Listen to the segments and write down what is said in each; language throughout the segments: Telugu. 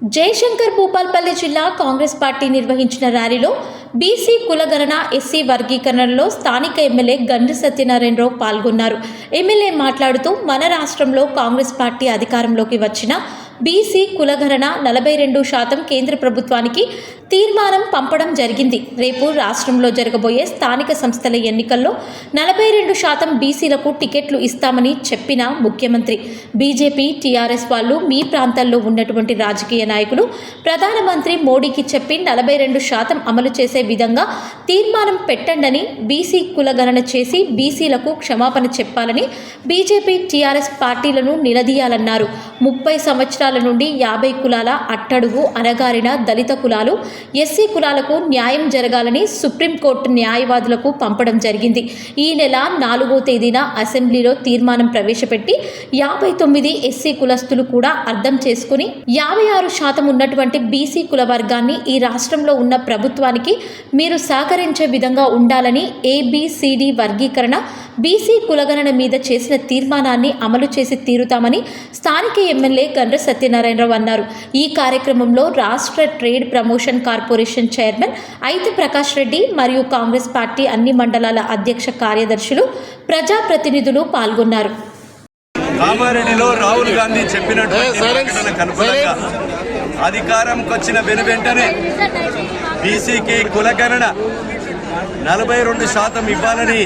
జయశంకర్ భూపాల్పల్లి జిల్లా కాంగ్రెస్ పార్టీ నిర్వహించిన ర్యాలీలో బీసీ కులగణన ఎస్సీ వర్గీకరణలో స్థానిక ఎమ్మెల్యే గండి సత్యనారాయణరావు పాల్గొన్నారు. ఎమ్మెల్యే మాట్లాడుతూ మన రాష్ట్రంలో కాంగ్రెస్ పార్టీ అధికారంలోకి వచ్చిన బీసీ కులగణన నలభై రెండు శాతం కేంద్ర ప్రభుత్వానికి తీర్మానం పంపడం జరిగింది. రేపు రాష్ట్రంలో జరగబోయే స్థానిక సంస్థల ఎన్నికల్లో నలభై రెండు శాతం బీసీలకు టికెట్లు ఇస్తామని చెప్పిన ముఖ్యమంత్రి. బీజేపీ టీఆర్ఎస్ వాళ్ళు మీ ప్రాంతాల్లో ఉన్నటువంటి రాజకీయ నాయకులు ప్రధానమంత్రి మోడీకి చెప్పి నలభై రెండు శాతం అమలు చేసే విధంగా తీర్మానం పెట్టండని బీసీ కులగణన చేసి బీసీలకు క్షమాపణ చెప్పాలని బీజేపీ టీఆర్ఎస్ పార్టీలను నిలదీయాలన్నారు. ముప్పై సంవత్సరాల నుండి యాభై కులాల అట్టడుగు అనగారిన దళిత కులాలు ఎస్సీ కులాలకు న్యాయం జరగాలని సుప్రీంకోర్టు న్యాయవాదులకు పంపడం జరిగింది. ఈ నెల నాలుగో తేదీన అసెంబ్లీలో తీర్మానం ప్రవేశపెట్టి యాభై తొమ్మిది ఎస్సీ కులస్తులు కూడా అర్థం చేసుకుని యాభై ఆరు శాతం ఉన్నటువంటి బీసీ కుల వర్గాన్ని ఈ రాష్ట్రంలో ఉన్న ప్రభుత్వానికి మీరు సహకరించే విధంగా ఉండాలని ఏబిసిడి వర్గీకరణ బీసీ కులగణన మీద చేసిన తీర్మానాన్ని అమలు చేసి తీరుతామని స్థానిక ఎమ్మెల్యే గండ్ర సత్యనారాయణరావు అన్నారు. ఈ కార్యక్రమంలో రాష్ట్ర trade promotion corporation chairman Aithi Prakash Reddy మరియు కాంగ్రెస్ పార్టీ అన్ని మండలాల అధ్యక్ష కార్యదర్శులు ప్రజాప్రతినిధులు పాల్గొన్నారు. కామారెడ్డిలో రాహుల్ గాంధీ చెప్పినటువంటి అనుగుణంగా అధికారంకి వచ్చిన వెను వెంటనే బీసీకి కులగణన నలభై రెండు శాతం ఇవ్వాలని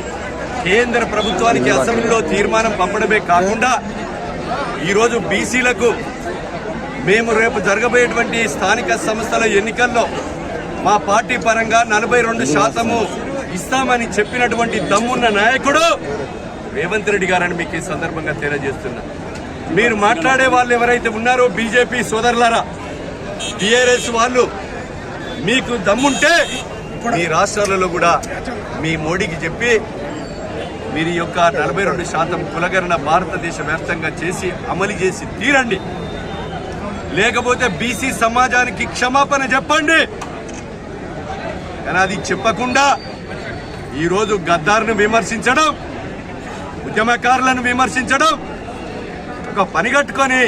కేంద్ర ప్రభుత్వానికి అసెంబ్లీలో తీర్మానం పంపడమే కాకుండా ఈరోజు బీసీలకు మేము రేపు జరగబోయేటువంటి స్థానిక సంస్థల ఎన్నికల్లో మా పార్టీ పరంగా నలభై రెండు శాతము ఇస్తామని చెప్పినటువంటి దమ్మున్న నాయకుడు రేవంత్ రెడ్డి గారని మీకు ఈ సందర్భంగా తెలియజేస్తున్నా. మీరు మాట్లాడే వాళ్ళు ఎవరైతే ఉన్నారో బీజేపీ సోదరులారా టిఆర్ఎస్ వాళ్ళు మీకు దమ్ముంటే మీ రాష్ట్రాలలో కూడా మీ మోడీకి చెప్పి మీరు యొక్క నలభై రెండు శాతం కులగరణ భారతదేశ వ్యాప్తంగా చేసి అమలు చేసి తీరండి. లేకపోతే బీసీ సమాజానికి క్షమాపణ చెప్పండి. కానీ అది చెప్పకుండా ఈరోజు గద్దార్ను విమర్శించడం ఉద్యమకారులను విమర్శించడం ఒక పని కట్టుకొని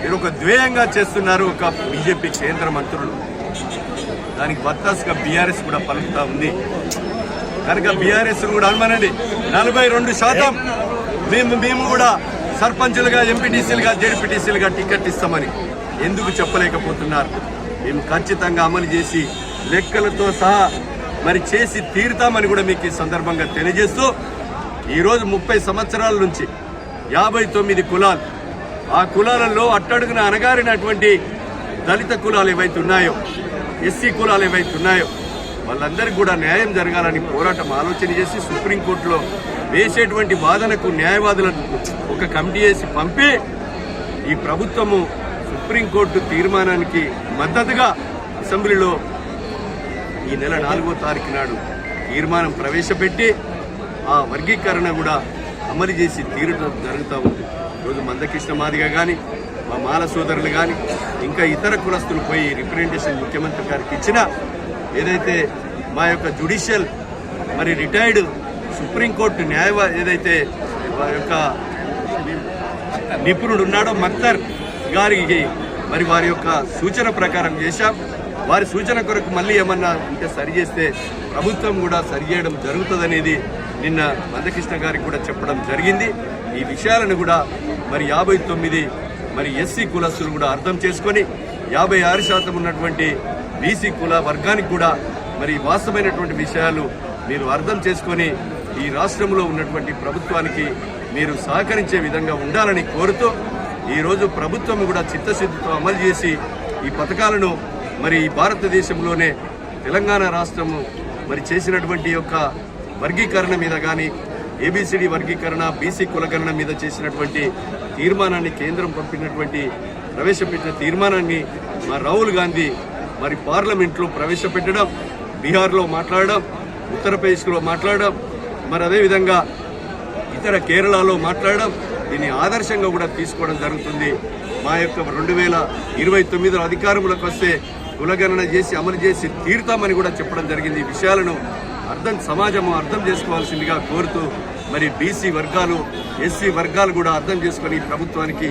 మీరు ఒక ద్వేయంగా చేస్తున్నారు ఒక బీజేపీ కేంద్ర మంత్రులు. దానికి వర్తాసుగా బీఆర్ఎస్ కూడా పలుకుతా ఉంది. కనుక బీఆర్ఎస్ కూడా అనుమానండి. నలభై రెండు శాతం మేము మేము కూడా సర్పంచులుగా ఎంపీటీసీలుగా జెడ్పీటీసీలుగా టికెట్ ఇస్తామని. ఎందుకు చెప్పలేకపోతున్నారు? మేము ఖచ్చితంగా అమలు చేసి లెక్కలతో సహా మరి చేసి తీరుతామని కూడా మీకు ఈ సందర్భంగా తెలియజేస్తూ ఈరోజు ముప్పై సంవత్సరాల నుంచి యాభై తొమ్మిది కులాలు ఆ కులాలలో అట్టడుగున అనగారినటువంటి దళిత కులాలు ఏవైతే ఉన్నాయో ఎస్సీ కులాలు ఏవైతే ఉన్నాయో వాళ్ళందరికీ కూడా న్యాయం జరగాలని పోరాటం ఆలోచన చేసి సుప్రీంకోర్టులో వేసేటువంటి వాదనకు న్యాయవాదులను ఒక కమిటీ వేసి పంపి ఈ ప్రభుత్వము సుప్రీంకోర్టు తీర్మానానికి మద్దతుగా అసెంబ్లీలో ఈ నెల నాలుగో తారీఖు నాడు తీర్మానం ప్రవేశపెట్టి ఆ వర్గీకరణ కూడా అమలు చేసి తీరడం జరుగుతూ ఉంది. ఈరోజు మందకృష్ణ మాదిగ కానీ మా మాల సోదరులు కానీ ఇంకా ఇతర కులస్తులు పోయి రిప్రజెంటేషన్ ముఖ్యమంత్రి గారికి ఇచ్చిన ఏదైతే మా యొక్క జుడిషియల్ మరి రిటైర్డ్ సుప్రీంకోర్టు న్యాయవా ఏదైతే మా యొక్క నిపుణుడు ఉన్నాడో మక్తర్ గారికి మరి వారి యొక్క సూచన ప్రకారం చేశాం. వారి సూచన కొరకు మళ్ళీ ఏమన్నా ఉంటే సరి చేస్తే ప్రభుత్వం కూడా సరి చేయడం జరుగుతుందనేది నిన్న మందకృష్ణ గారికి కూడా చెప్పడం జరిగింది. ఈ విషయాలను కూడా మరి యాభై తొమ్మిది మరి ఎస్సీ కులస్తులు కూడా అర్థం చేసుకొని యాభై ఆరు శాతం ఉన్నటువంటి బీసీ కుల వర్గానికి కూడా మరి వాస్తవమైనటువంటి విషయాలు మీరు అర్థం చేసుకొని ఈ రాష్ట్రంలో ఉన్నటువంటి ప్రభుత్వానికి మీరు సహకరించే విధంగా ఉండాలని కోరుతూ ఈరోజు ప్రభుత్వం కూడా చిత్తశుద్ధితో అమలు చేసి ఈ పథకాలను మరి ఈ భారతదేశంలోనే తెలంగాణ రాష్ట్రము మరి చేసినటువంటి యొక్క వర్గీకరణ మీద కానీ ఏబిసిడి వర్గీకరణ బీసీ కులకరణ మీద చేసినటువంటి తీర్మానాన్ని కేంద్రం పంపినటువంటి ప్రవేశపెట్టిన తీర్మానాన్ని మా రాహుల్ గాంధీ మరి పార్లమెంట్లో ప్రవేశపెట్టడం బీహార్లో మాట్లాడడం ఉత్తరప్రదేశ్లో మాట్లాడడం మరి అదేవిధంగా ఇతర కేరళలో మాట్లాడడం దీన్ని ఆదర్శంగా కూడా తీసుకోవడం జరుగుతుంది. మా యొక్క రెండు వేల ఇరవై తొమ్మిదిలో అధికారంలోకి వస్తే కులగణన చేసి అమలు చేసి తీరుతామని కూడా చెప్పడం జరిగింది. ఈ విషయాలను అర్థం సమాజము అర్థం చేసుకోవాల్సిందిగా కోరుతూ మరి బీసీ వర్గాలు ఎస్సీ వర్గాలు కూడా అర్థం చేసుకొని ఈ ప్రభుత్వానికి